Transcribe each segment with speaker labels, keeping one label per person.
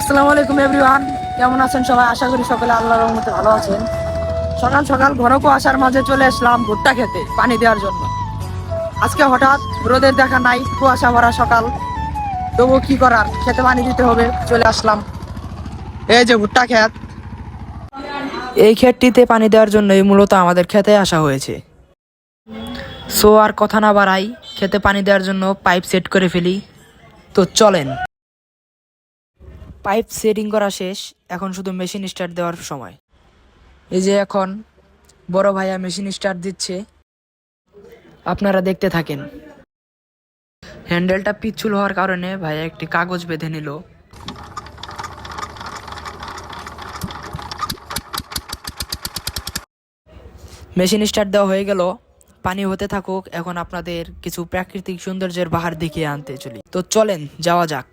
Speaker 1: আসসালামু আলাইকুম এভরিওয়ান কেমন আছেন সবাই? আশা করি সকলে আল্লাহর রহমতে ভালো আছেন। সকাল সকাল ঘন কুয়াশার মাঝে চলে আসলাম ভুট্টা খেতে, পানি দেওয়ার জন্য। আজকে হঠাৎ রোদের দেখা নাই, কুয়াশা ভরা সকাল। তবু কি করার? খেতে পানি দিতে হবে, চলে আসলাম। এই যে ভুট্টা ক্ষেত। এই ক্ষেতটিতে পানি দেওয়ার জন্যই মূলত আমাদের খেতে আসা হয়েছে। সো আর কথা না বাড়াই, খেতে পানি দেওয়ার জন্য পাইপ সেট করে ফেলি। তো চলেন। পাইপ সেটিং করা শেষ, এখন শুধু মেশিন স্টার্ট দেওয়ার সময়। এই যে এখন বড় ভাইয়া মেশিন স্টার্ট দিচ্ছে, আপনারা দেখতে থাকেন। হ্যান্ডেলটা পিচ্ছুল হওয়ার কারণে ভাইয়া একটি কাগজ বেঁধে নিল। মেশিন স্টার্ট দেওয়া হয়ে গেল। পানি হতে থাকুক, এখন আপনাদের কিছু প্রাকৃতিক সৌন্দর্যের বাহার দেখিয়ে আনতে চলি। তো চলেন, যাওয়া যাক।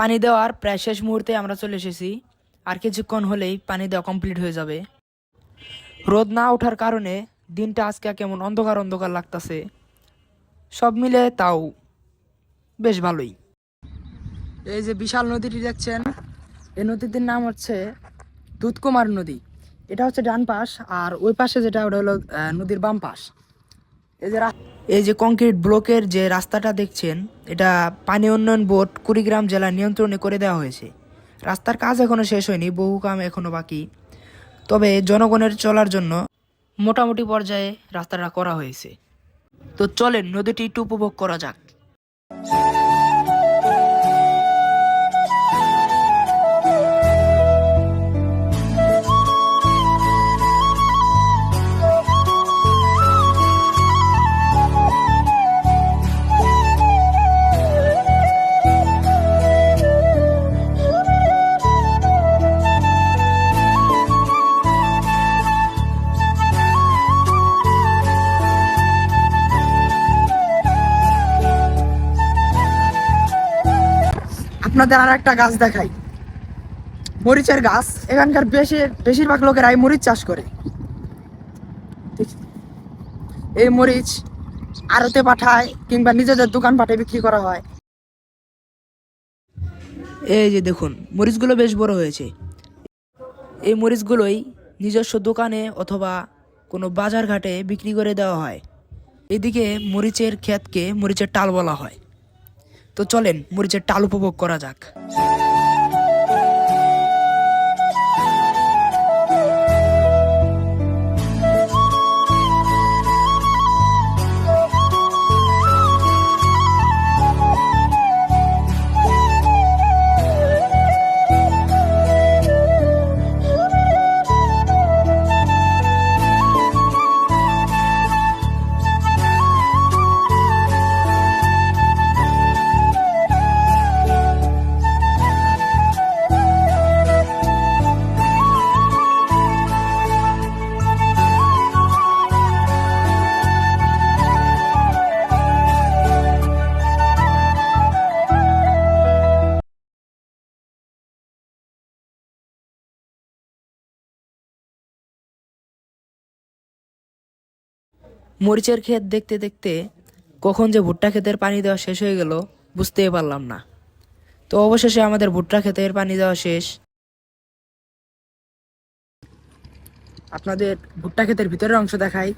Speaker 1: পানি দেওয়ার প্রায় শেষ মুহূর্তে আমরা চলে এসেছি। আর কিছুক্ষণ হলেই পানি দেওয়া কমপ্লিট হয়ে যাবে। রোদ না ওঠার কারণে দিনটা আজকে কেমন অন্ধকার অন্ধকার লাগতাছে। সব মিলে তাও বেশ ভালোই। এই যে বিশাল নদীটি দেখছেন, এই নদীটির নাম হচ্ছে দুধকুমার নদী। এটা হচ্ছে ডান পাশ, আর ওই পাশে যেটা, ওটা হলো নদীর বাম পাশ। এই যে এই যে কংক্রিট ব্লকের যে রাস্তাটা দেখছেন, এটা পানি উন্নয়ন বোর্ড কুড়িগ্রাম জেলা নিয়ন্ত্রণে করে দেওয়া হয়েছে। রাস্তার কাজ এখনও শেষ হয়নি, বহু কাম এখনও বাকি। তবে জনগণের চলার জন্য মোটামুটি পর্যায়ে রাস্তাটা করা হয়েছে। তো চলেন, নদীটি একটু উপভোগ করা যাক। আপনাদের আর একটা গাছ দেখাই। মরিচের গাছ। এখানকার বেশি বেশিরভাগ লোকেরাই মরিচ চাষ করে। এই মরিচ আড়তে পাঠায় কিংবা নিজেদের দোকান পাঠায় বিক্রি করা হয়। এই যে দেখুন, মরিচগুলো বেশ বড় হয়েছে। এই মরিচগুলোই নিজস্ব দোকানে অথবা কোনো বাজার ঘাটে বিক্রি করে দেওয়া হয়। এদিকে মরিচের ক্ষেতকে মরিচের টাল বলা হয়। তো চলেন মরিচের টাল উপভোগ করা যাক। মরিচের ক্ষেত দেখতে দেখতে কখন যে ভুট্টা ক্ষেতের পানি দেওয়া শেষ হয়ে গেল, বুঝতেই পারলাম না। তো অবশেষে আমাদের ভুট্টা ক্ষেতের পানি দেওয়া শেষ। আপনাদের ভুট্টা ক্ষেতের ভিতরের অংশ দেখাই।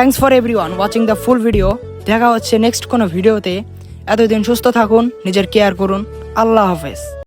Speaker 1: Thanks for every one watching the full video দেখা হচ্ছে নেক্সট কোনো ভিডিওতে এতদিন সুস্থ থাকুন, নিজের কেয়ার করুন। আল্লাহ হাফেজ।